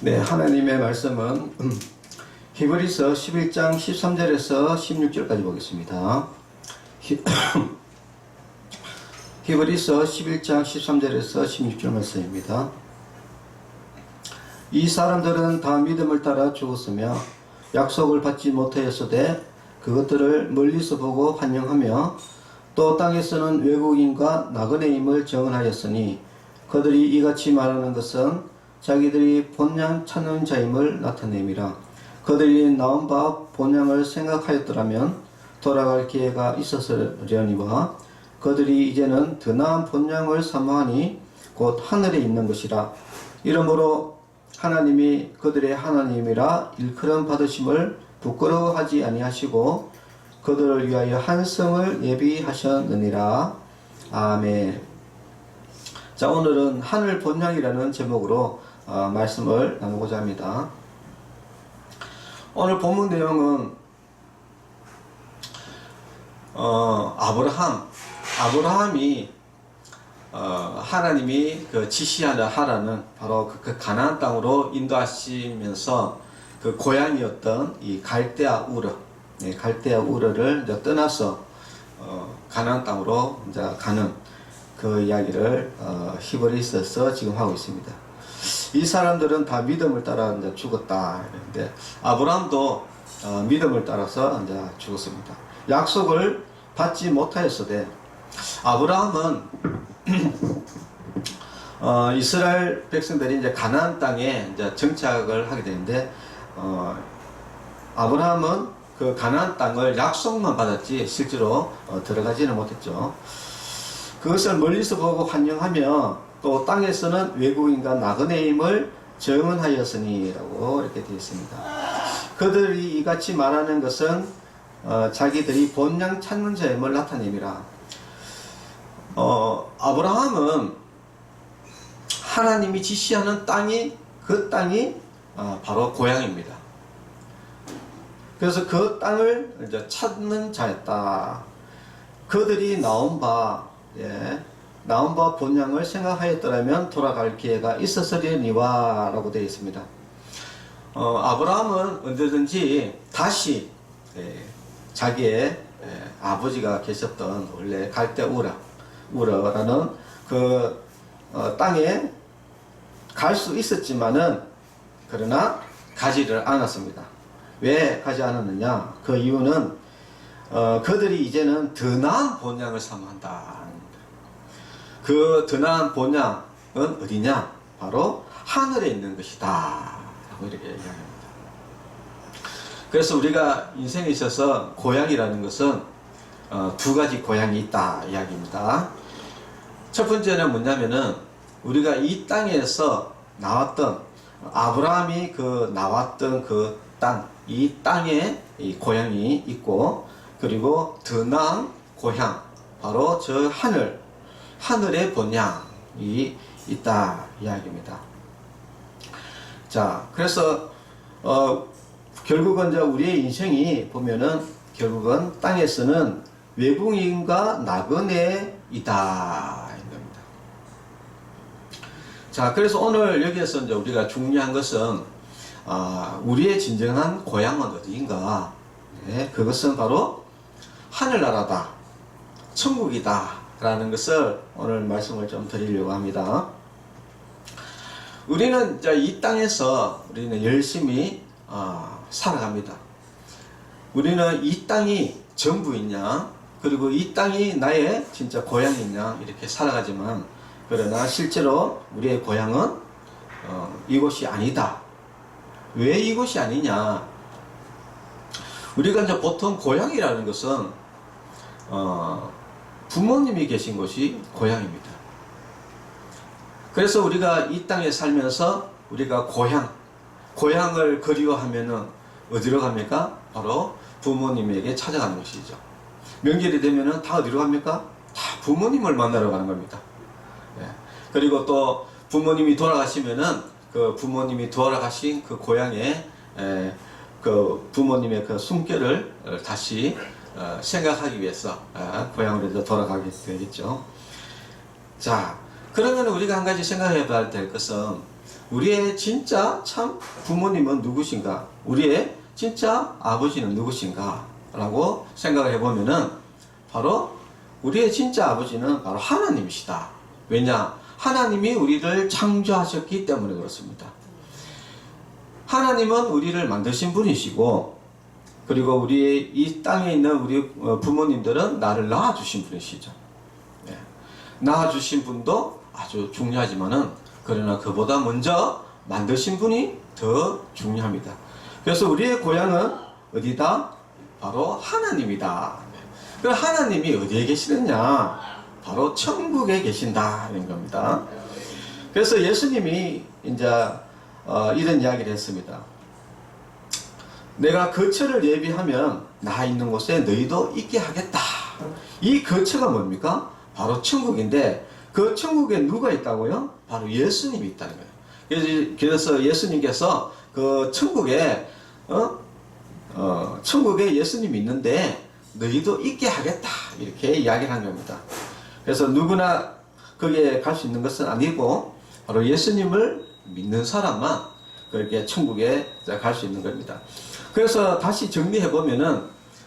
네, 하나님의 말씀은 음, 히브리서 11장 13절에서 16절까지 보겠습니다. 히- 히브리서 11장 13절에서 16절 말씀입니다. 이 사람들은 다 믿음을 따라 죽었으며 약속을 받지 못하였으되 그것들을 멀리서 보고 환영하며 또 땅에서는 외국인과 나그네임을 정언하였으니 그들이 이같이 말하는 것은 자기들이 본향 찾는 자임을 나타냄이라 그들이 나온 바 본향을 생각하였더라면 돌아갈 기회가 있었으려니와 그들이 이제는 더 나은 본향을 사모하니 곧 하늘에 있는 것이라. 이러므로 하나님이 그들의 하나님이라 일컬음 받으심을 부끄러워하지 아니하시고 그들을 위하여 한 성을 예비하셨느니라. 아멘. 자 오늘은 하늘 본향이라는 제목으로 어, 말씀을 나누고자 합니다. 오늘 본문 내용은 어, 아브라함 아브라함이 어, 하나님이 그 지시하라 하라는 바로 그, 그 가나안 땅으로 인도하시면서 그 고향이었던 이 갈대아 우르, 네, 갈대아 우르를 이제 떠나서 어, 가나안 땅으로 이제 가는 그 이야기를 어, 히브리서에서 지금 하고 있습니다. 이 사람들은 다 믿음을 따라 이제 죽었다. 그런데 아브라함도 어, 믿음을 따라서 이제 죽었습니다. 약속을 받지 못하였으되 아브라함은 어, 이스라엘 백성들이 이제 가나안 땅에 이제 정착을 하게 되는데 어, 아브라함은 그 가나안 땅을 약속만 받았지 실제로 어, 들어가지는 못했죠. 그것을 멀리서 보고 환영하며 또 땅에서는 외국인과 나그네임을 정언하였으니라고 이렇게 되어 있습니다. 그들이 이같이 말하는 것은 어, 자기들이 본향 찾는 자임을 나타냅니다. 어, 아브라함은 하나님이 지시하는 땅이 그 땅이 어, 바로 고향입니다. 그래서 그 땅을 이제 찾는 자였다. 그들이 나온 바, 예, 나온 바 본향을 생각하였더라면 돌아갈 기회가 있었으려니와 라고 되어 있습니다. 어, 아브라함은 언제든지 다시 예, 자기의 예, 아버지가 계셨던 원래 갈대 우라 우라라는 그 어, 땅에 갈 수 있었지만은 그러나 가지를 않았습니다. 왜 가지 않았느냐? 그 이유는 어, 그들이 이제는 더 나은 본향을 사모한다. 그더 나은 본향은 어디냐? 바로 하늘에 있는 것이다. 라고 이렇게 이야기합니다. 그래서 우리가 인생에 있어서 고향이라는 것은 어, 두 가지 고향이 있다 이야기입니다. 첫 번째는 뭐냐면은 우리가 이 땅에서 나왔던 아브라함이 그 나왔던 그 땅, 이 땅에 이 고향이 있고 그리고 더 나은 고향, 바로 저 하늘, 하늘의 본향이 있다 이야기입니다. 자, 그래서 어, 결국은 이제 우리의 인생이 보면은 결국은 땅에서는 외국인과 나그네 이다 이 겁니다. 자, 그래서 오늘 여기에서 이제 우리가 중요한 것은 아, 우리의 진정한 고향은 어디인가? 네, 그것은 바로 하늘나라다, 천국이다 라는 것을 오늘 말씀을 좀 드리려고 합니다. 우리는 이 땅에서 우리는 열심히 아, 살아갑니다. 우리는 이 땅이 전부있냐, 그리고 이 땅이 나의 진짜 고향이냐, 이렇게 살아가지만, 그러나 실제로 우리의 고향은 어, 이곳이 아니다. 왜 이곳이 아니냐? 우리가 이제 보통 고향이라는 것은 어, 부모님이 계신 곳이 고향입니다. 그래서 우리가 이 땅에 살면서 우리가 고향, 고향을 그리워하면은 어디로 갑니까? 바로 부모님에게 찾아가는 것이죠. 명절이 되면은 다 어디로 갑니까? 다 부모님을 만나러 가는 겁니다. 예. 그리고 또 부모님이 돌아가시면은 그 부모님이 돌아가신 그 고향에 에, 그 부모님의 그 숨결을 어, 다시 어, 생각하기 위해서 어, 고향으로 돌아가게 되겠죠. 자, 그러면 우리가 한 가지 생각해 봐야 될 것은 우리의 진짜 참 부모님은 누구신가? 우리의 진짜 아버지는 누구신가? 라고 생각을 해보면은 바로 우리의 진짜 아버지는 바로 하나님이시다. 왜냐? 하나님이 우리를 창조하셨기 때문에 그렇습니다. 하나님은 우리를 만드신 분이시고 그리고 우리 이 땅에 있는 우리 어, 부모님들은 나를 낳아주신 분이시죠. 예. 낳아주신 분도 아주 중요하지만은 그러나 그보다 먼저 만드신 분이 더 중요합니다. 그래서 우리의 고향은 어디다? 바로 하나님이다. 그 하나님이 어디에 계시느냐? 바로 천국에 계신다는 겁니다. 그래서 예수님이 이제 어, 이런 이야기를 했습니다. 내가 거처를 예비하면 나 있는 곳에 너희도 있게 하겠다. 이 거처가 뭡니까? 바로 천국인데 그 천국에 누가 있다고요? 바로 예수님이 있다는 거예요. 그래서- 예수님께서 그 천국에 어? 어, 천국에 예수님이 있는데 너희도 있게 하겠다. 이렇게 이야기를 한 겁니다. 그래서 누구나 거기에 갈 수 있는 것은 아니고 바로 예수님을 믿는 사람만 그렇게 천국에 갈 수 있는 겁니다. 그래서 다시 정리해 보면은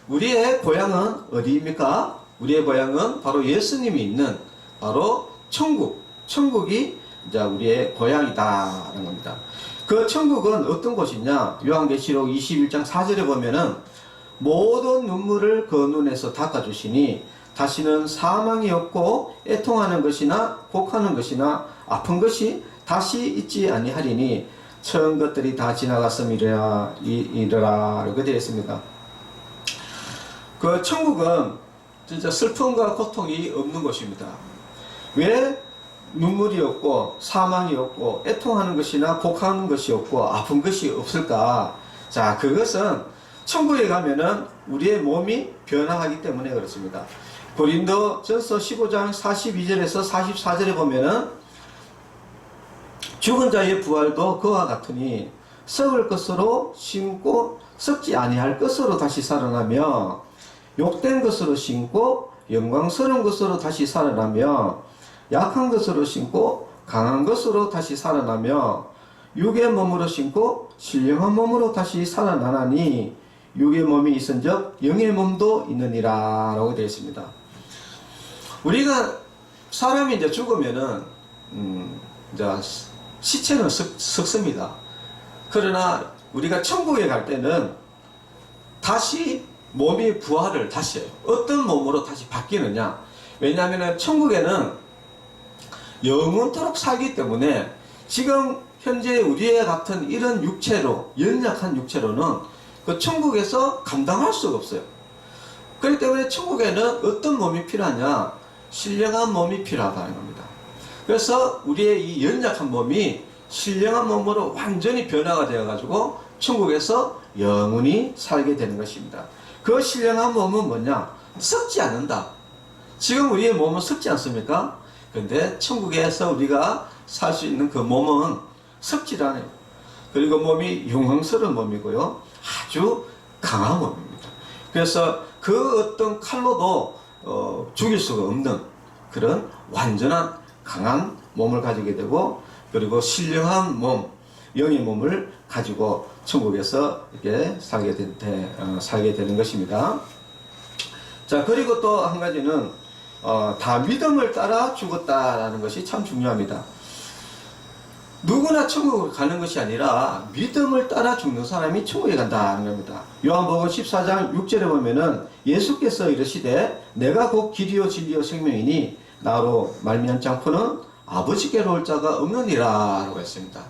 우리의 고향은 어디입니까? 우리의 고향은 바로 예수님이 있는 바로 천국. 천국이 이제 우리의 고향이다라는 겁니다. 그 천국은 어떤 곳이냐? 요한계시록 21장 4절에 보면은 모든 눈물을 그 눈에서 닦아주시니 다시는 사망이 없고 애통하는 것이나 곡하는 것이나 아픈 것이 다시 있지 아니하리니 처음 것들이 다 지나갔음이라 이- 이르라 이렇게 되어 있습니다. 그 천국은 진짜 슬픔과 고통이 없는 곳입니다. 왜 눈물이 없고 사망이 없고 애통하는 것이나 곡하는 것이 없고 아픈 것이 없을까? 자, 그것은 천국에 가면은 우리의 몸이 변화하기 때문에 그렇습니다. 고린도 전서 15장 42절에서 44절에 보면은 죽은 자의 부활도 그와 같으니 썩을 것으로 심고 썩지 아니할 것으로 다시 살아나며 욕된 것으로 심고 영광스러운 것으로 다시 살아나며 약한 것으로 심고 강한 것으로 다시 살아나며 육의 몸으로 심고 신령한 몸으로 다시 살아나나니 육의 몸이 있은즉 영의 몸도 있느니라 라고 되어 있습니다. 우리가 사람이 이제 죽으면은 음, 이제 시체는 썩, 썩습니다. 그러나 우리가 천국에 갈 때는 다시 몸이 부활을 다시 해요. 어떤 몸으로 다시 바뀌느냐? 왜냐하면 천국에는 영원토록 살기 때문에 지금 현재 우리의 같은 이런 육체로 연약한 육체로는 그 천국에서 감당할 수가 없어요. 그렇기 때문에 천국에는 어떤 몸이 필요하냐? 신령한 몸이 필요하다는 겁니다. 그래서 우리의 이 연약한 몸이 신령한 몸으로 완전히 변화가 되어가지고 천국에서 영원히 살게 되는 것입니다. 그 신령한 몸은 뭐냐? 썩지 않는다. 지금 우리의 몸은 썩지 않습니까? 근데 천국에서 우리가 살 수 있는 그 몸은 썩지 않아요. 그리고 몸이 영광스러운 몸이고요. 아주 강한 몸입니다. 그래서 그 어떤 칼로도 어, 죽일 수가 없는 그런 완전한 강한 몸을 가지게 되고 그리고 신령한 몸, 영의 몸을 가지고 천국에서 이렇게 살게, 된, 되- 어, 살게 되는 것입니다. 자, 그리고 또 한 가지는 어, 다 믿음을 따라 죽었다라는 것이 참 중요합니다. 누구나 천국을 가는 것이 아니라 믿음을 따라 죽는 사람이 천국에 간다는 겁니다. 요한복음 14장 6절에 보면은 예수께서 이르시되 내가 곧 길이요 진리요 생명이니 나로 말미암지 않고는 아버지께로 올 자가 없느니라 라고 했습니다.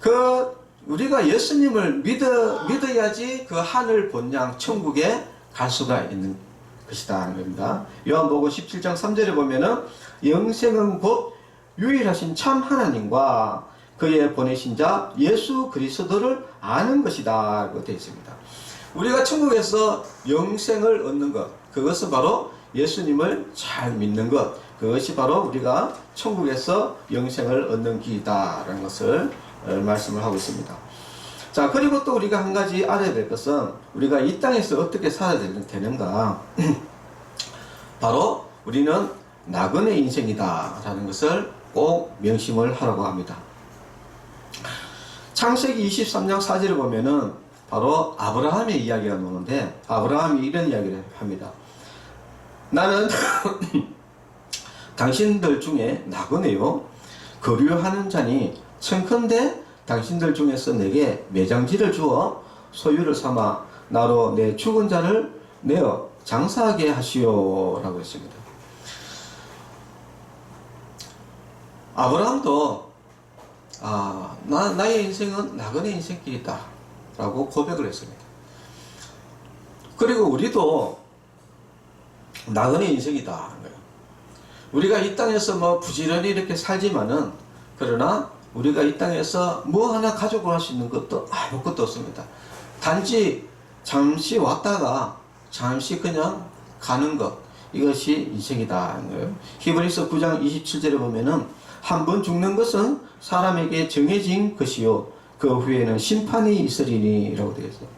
그 우리가 예수님을 믿어 믿어야지 그 하늘 본향 천국에 갈 수가 있는 것이다 하는 겁니다. 요한복음 17장 3절에 보면은 영생은 곧 유일하신 참 하나님과 그의 보내신 자 예수 그리스도를 아는 것이다 라고 되어 있습니다. 우리가 천국에서 영생을 얻는 것 그것은 바로 예수님을 잘 믿는 것 그것이 바로 우리가 천국에서 영생을 얻는 길이다라는 것을 어, 말씀을 하고 있습니다. 자 그리고 또 우리가 한 가지 알아야 될 것은 우리가 이 땅에서 어떻게 살아야 되는- 되는가 바로 우리는 나그네 인생이다라는 것을 꼭 명심을 하라고 합니다. 창세기 23장 4절을 보면은 바로 아브라함의 이야기가 나오는데 아브라함이 이런 이야기를 합니다. 나는 당신들 중에 나그네요. 거류하는 자니 청컨대 당신들 중에서 내게 매장지를 주어 소유를 삼아 나로 내 죽은 자를 내어 장사하게 하시오 라고 했습니다. 아브라함도 아, 나, 나의 인생은 나그네 인생길이다 라고 고백을 했습니다. 그리고 우리도 나그네 인생이다 하는 거예요. 우리가 이 땅에서 뭐 부지런히 이렇게 살지만은 그러나 우리가 이 땅에서 뭐 하나 가지고 갈수 있는 것도 아무것도 없습니다. 단지 잠시 왔다가 잠시 그냥 가는 것 이것이 인생이다 하는 거예요. 히브리서 9장 27절에 보면은 한 번 죽는 것은 사람에게 정해진 것이요 그 후에는 심판이 있으리니라고 되어 있어요.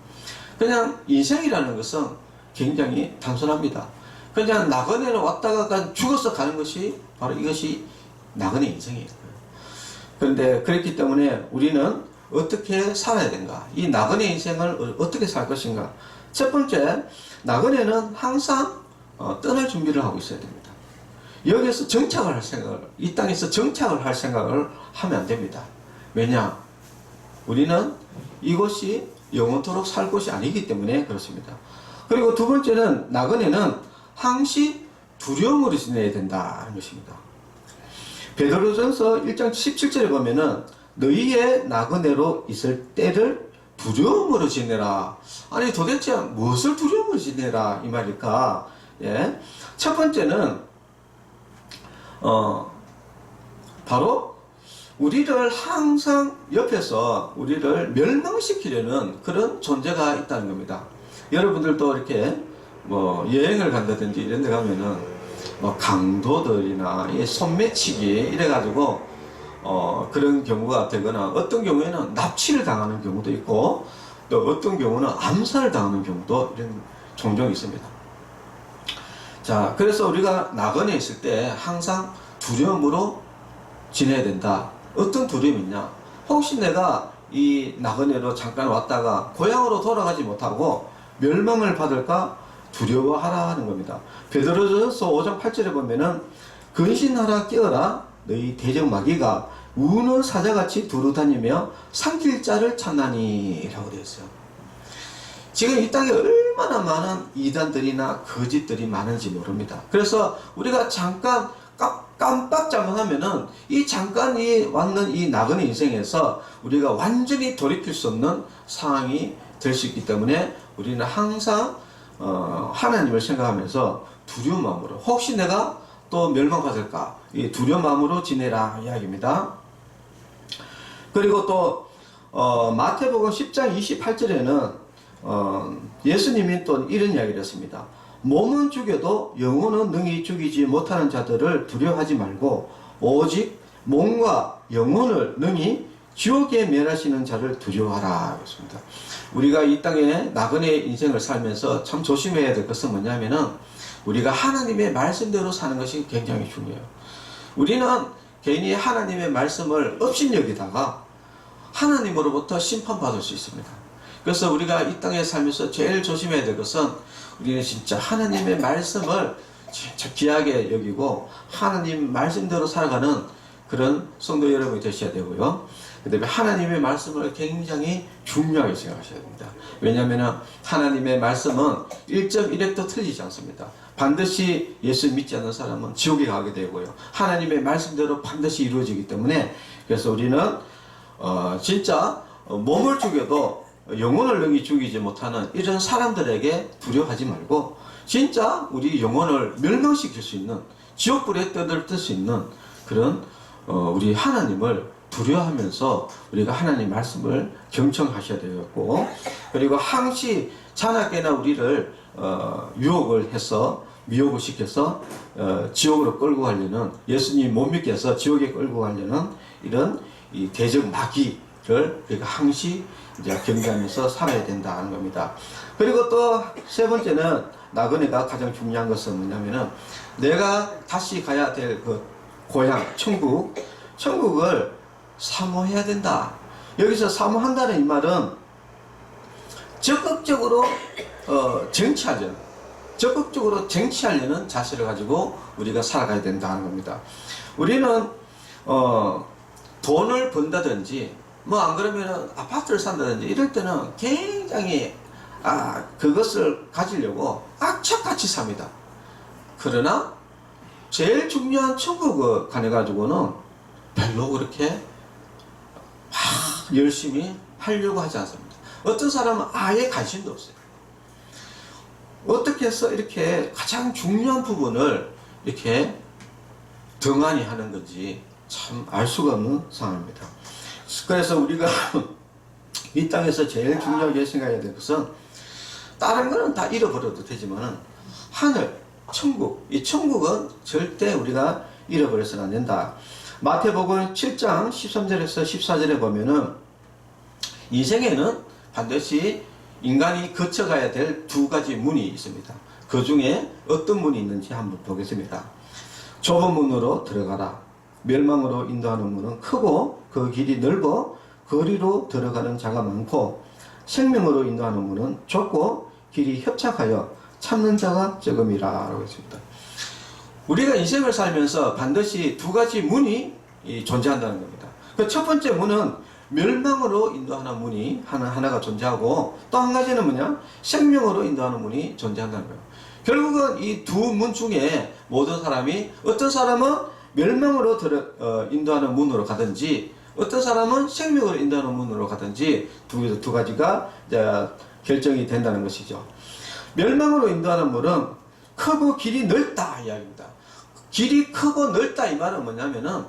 그냥 인생이라는 것은 굉장히 단순합니다. 그냥 나그네로 왔다가 가- 죽어서 가는 것이 바로 이것이 나그네 인생이에요. 그런데 그렇기 때문에 우리는 어떻게 살아야 되는가? 이 나그네 인생을 어떻게 살 것인가? 첫 번째, 나그네는 항상 어, 떠날 준비를 하고 있어야 됩니다. 여기에서 정착을 할 생각을, 이 땅에서 정착을 할 생각을 하면 안 됩니다. 왜냐? 우리는 이곳이 영원토록 살 곳이 아니기 때문에 그렇습니다. 그리고 두 번째는 나그네는 항시 두려움으로 지내야 된다는 것입니다. 베드로전서 1장 17절에 보면은 너희의 나그네로 있을 때를 두려움으로 지내라. 아니 도대체 무엇을 두려움으로 지내라 이 말일까? 예. 첫 번째는 어 바로 우리를 항상 옆에서 우리를 멸망시키려는 그런 존재가 있다는 겁니다. 여러분들도 이렇게 뭐 여행을 간다든지 이런 데 가면은 뭐 강도들이나 이 손매치기 이래 가지고 어 그런 경우가 되거나 어떤 경우에는 납치를 당하는 경우도 있고 또 어떤 경우는 암살을 당하는 경우도 이런 종종 있습니다. 자, 그래서 우리가 나그네 있을 때 항상 두려움으로 지내야 된다. 어떤 두려움이 있냐? 혹시 내가 이 나그네로 잠깐 왔다가 고향으로 돌아가지 못하고 멸망을 받을까 두려워하라 하는 겁니다. 베드로전서 5장 8절에 보면은 근신하라 깨어라 너희 대적 마귀가 우는 사자같이 두루다니며 삼킬 자를 찾나니라고 되어 있어요. 지금 이 땅에 얼마나 많은 이단들이나 거짓들이 많은지 모릅니다. 그래서 우리가 잠깐 깜- 깜빡 잘못하면은 이 잠깐 이 왔는 이 나그네 인생에서 우리가 완전히 돌이킬 수 없는 상황이 될 수 있기 때문에 우리는 항상 어, 하나님을 생각하면서 두려운 마음으로 혹시 내가 또 멸망받을까 이 두려운 마음으로 지내라 이야기입니다. 그리고 또 어, 마태복음 10장 28절에는 어, 예수님이 또 이런 이야기를 했습니다. 몸은 죽여도 영혼은 능히 죽이지 못하는 자들을 두려워하지 말고 오직 몸과 영혼을 능히 지옥에 멸하시는 자를 두려워하라 그랬습니다. 우리가 이 땅에 나그네 인생을 살면서 참 조심해야 될 것은 뭐냐면은 우리가 하나님의 말씀대로 사는 것이 굉장히 중요해요. 우리는 괜히 하나님의 말씀을 업신여기다가 하나님으로부터 심판받을 수 있습니다. 그래서 우리가 이 땅에 살면서 제일 조심해야 될 것은 우리는 진짜 하나님의 말씀을 진짜 귀하게 여기고 하나님 말씀대로 살아가는 그런 성도 여러분이 되셔야 되고요. 그 다음에 하나님의 말씀을 굉장히 중요하게 생각하셔야 됩니다. 왜냐하면 하나님의 말씀은 1.1핵도 틀리지 않습니다. 반드시 예수 믿지 않는 사람은 지옥에 가게 되고요. 하나님의 말씀대로 반드시 이루어지기 때문에 그래서 우리는 어, 진짜 어, 몸을 죽여도 영혼을 능히 죽이지 못하는 이런 사람들에게 두려워하지 말고 진짜 우리 영혼을 멸망시킬 수 있는 지옥불에 떠들뜰 수 있는 그런 어, 우리 하나님을 두려워하면서 우리가 하나님 말씀을 경청하셔야 되겠고 그리고 항시 자나깨나 우리를 어, 유혹을 해서 미혹을 시켜서 어, 지옥으로 끌고 가려는 예수님 못 믿게 해서 지옥에 끌고 가려는 이런 이 대적 마귀를 우리가 항시 이제 경계하면서 살아야 된다는 겁니다. 그리고 또 세 번째는 나그네가 가장 중요한 것은 뭐냐면은 내가 다시 가야 될 그 고향 천국 천국을 사모해야 된다. 여기서 사모한다는 이 말은 적극적으로 어, 정치하려는 적극적으로 정치하려는 자세를 가지고 우리가 살아가야 된다는 겁니다. 우리는 어, 돈을 번다든지 뭐 안 그러면 아파트를 산다든지 이럴 때는 굉장히 아 그것을 가지려고 악착같이 삽니다. 그러나 제일 중요한 천국에 관해 가지고는 별로 그렇게 막 열심히 하려고 하지 않습니다. 어떤 사람은 아예 관심도 없어요. 어떻게 해서 이렇게 가장 중요한 부분을 이렇게 등한히 하는 건지 참 알 수가 없는 상황입니다. 그래서 우리가 이 땅에서 제일 중요하게 생각해야 될 것은 다른 거는 다 잃어버려도 되지만 하늘, 천국, 이 천국은 절대 우리가 잃어버려서는 안 된다. 마태복음 7장 13절에서 14절에 보면은 인생에는 반드시 인간이 거쳐가야 될 두 가지 문이 있습니다. 그 중에 어떤 문이 있는지 한번 보겠습니다. 좁은 문으로 들어가라. 멸망으로 인도하는 문은 크고 그 길이 넓어 거리로 들어가는 자가 많고 생명으로 인도하는 문은 좁고 길이 협착하여 참는 자가 적음이라 라고 했습니다. 우리가 인생을 살면서 반드시 두 가지 문이 이 존재한다는 겁니다. 그 첫 번째 문은 멸망으로 인도하는 문이 하나, 하나가 존재하고 또 한 가지는 뭐냐? 생명으로 인도하는 문이 존재한다는 거예요. 결국은 이 두 문 중에 모든 사람이 어떤 사람은 멸망으로 들어, 어, 인도하는 문으로 가든지 어떤 사람은 생명으로 인도하는 문으로 가든지 두, 두 가지가 이제 결정이 된다는 것이죠. 멸망으로 인도하는 문은 크고 길이 넓다 이야기입니다. 길이 크고 넓다 이 말은 뭐냐면은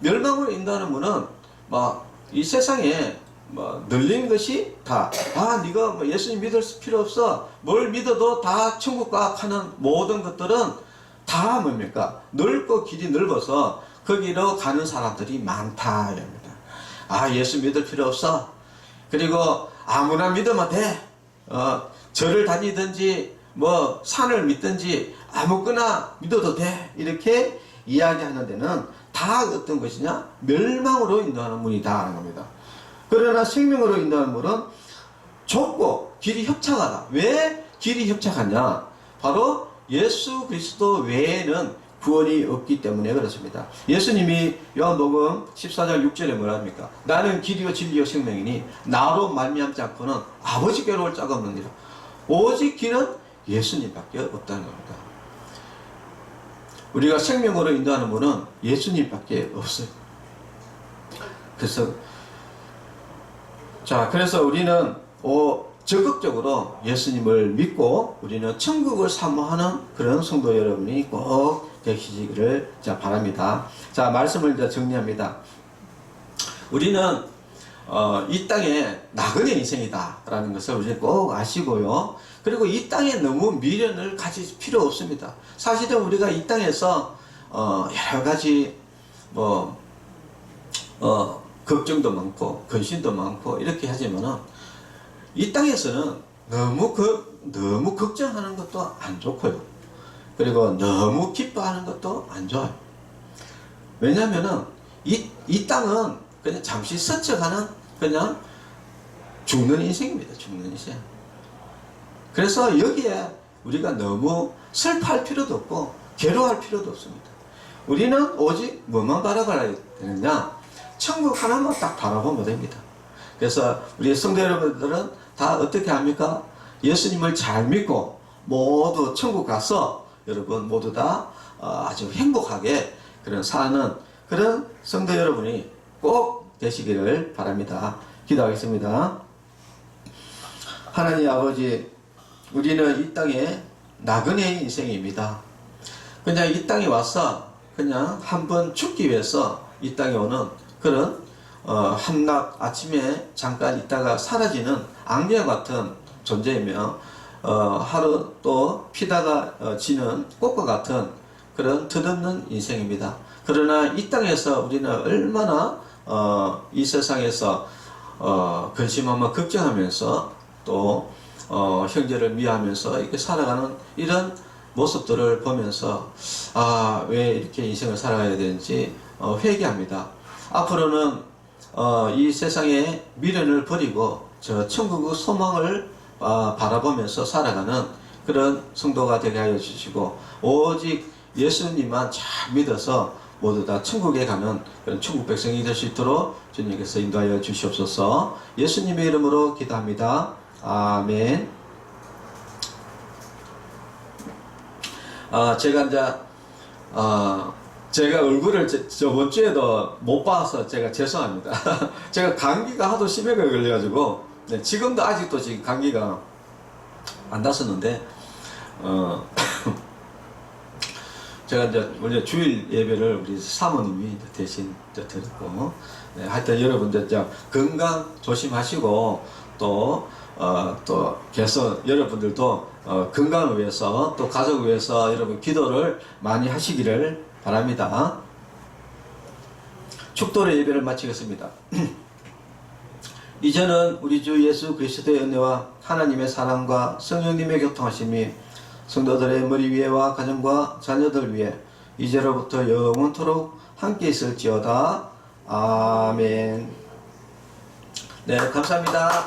멸망으로 인도하는 문은 막 이 세상에 뭐 늘린 것이 다. 아 네가 뭐 예수님 믿을 필요 없어. 뭘 믿어도 다 천국 가 하는 모든 것들은 다 뭡니까? 넓고 길이 넓어서 거기로 가는 사람들이 많다 이겁니다. 아 예수 믿을 필요 없어. 그리고 아무나 믿으면 돼. 어, 절을 다니든지 뭐 산을 믿든지 아무거나 믿어도 돼. 이렇게 이야기하는 데는 다 어떤 것이냐 멸망으로 인도하는 문이다 하는 겁니다. 그러나 생명으로 인도하는 문은 좁고 길이 협착하다. 왜 길이 협착하냐? 바로 예수 그리스도 외에는 구원이 없기 때문에 그렇습니다. 예수님이 요한복음 14절 6절에 뭐라 합니까? 나는 길이요 진리요 생명이니 나로 말미암지 않고는 아버지께로 올 자가 없느니라. 오직 길은 예수님밖에 없다는 겁니다. 우리가 생명으로 인도하는 분은 예수님밖에 없어요. 그래서 자 그래서 우리는 오, 적극적으로 예수님을 믿고 우리는 천국을 사모하는 그런 성도 여러분이 꼭 되시기를 자 바랍니다. 자 말씀을 이제 정리합니다. 우리는 어, 이 땅에 나그네 인생이다라는 것을 우리 꼭 아시고요. 그리고 이 땅에 너무 미련을 가질 필요 없습니다. 사실은 우리가 이 땅에서 어, 여러 가지 뭐 어, 걱정도 많고 근심도 많고 이렇게 하지만은 이 땅에서는 너무 그 너무 걱정하는 것도 안 좋고요. 그리고 너무 기뻐하는 것도 안 좋아요. 왜냐면은 이, 이 땅은 그냥 잠시 스쳐가는 그냥 죽는 인생입니다. 죽는 인생. 그래서 여기에 우리가 너무 슬퍼할 필요도 없고 괴로워할 필요도 없습니다. 우리는 오직 뭐만 바라봐야 되느냐? 천국 하나만 딱 바라보면 됩니다. 그래서 우리 성도 여러분들은 다 어떻게 합니까? 예수님을 잘 믿고 모두 천국 가서 여러분 모두 다 어, 아주 행복하게 그런 사는 그런 성도 여러분이 꼭 되시기를 바랍니다. 기도하겠습니다. 하나님 아버지, 우리는 이 땅에 나그네 인생입니다. 그냥 이 땅에 와서 그냥 한번 죽기 위해서 이 땅에 오는 그런 어, 한낮 아침에 잠깐 있다가 사라지는 악녀 같은 존재이며 어, 하루 또 피다가 어, 지는 꽃과 같은 그런 덧없는 인생입니다. 그러나 이 땅에서 우리는 얼마나 어, 이 세상에서 어, 근심하며 걱정하면서 또 어, 형제를 미워하면서 이렇게 살아가는 이런 모습들을 보면서 아 왜 이렇게 인생을 살아가야 되는지 어, 회개합니다. 앞으로는 어, 이 세상의 미련을 버리고 저 천국의 소망을 어, 바라보면서 살아가는 그런 성도가 되게 하여 주시고 오직 예수님만 잘 믿어서 모두 다 천국에 가는 그런 천국 백성이 될 수 있도록 주님께서 인도하여 주시옵소서 예수님의 이름으로 기도합니다. 아멘. 아, 제가 이제, 어, 제가 얼굴을 저, 저번 주에도 못 봐서 제가 죄송합니다. 제가 감기가 하도 심하게 걸려가지고, 네, 지금도 아직도 지금 감기가 안 났었는데, 어, 제가 이제 원래 주일 예배를 우리 사모님이 대신 드렸고, 네, 하여튼 여러분들 저 건강 조심하시고, 또, 어, 또, 계속 여러분들도 어, 건강을 위해서 또 가족을 위해서 여러분 기도를 많이 하시기를 바랍니다. 축도의 예배를 마치겠습니다. 이제는 우리 주 예수 그리스도의 은혜와 하나님의 사랑과 성령님의 교통하심이 성도들의 머리 위에와 가정과 자녀들 위에 이제로부터 영원토록 함께 있을지어다. 아멘. 네, 감사합니다.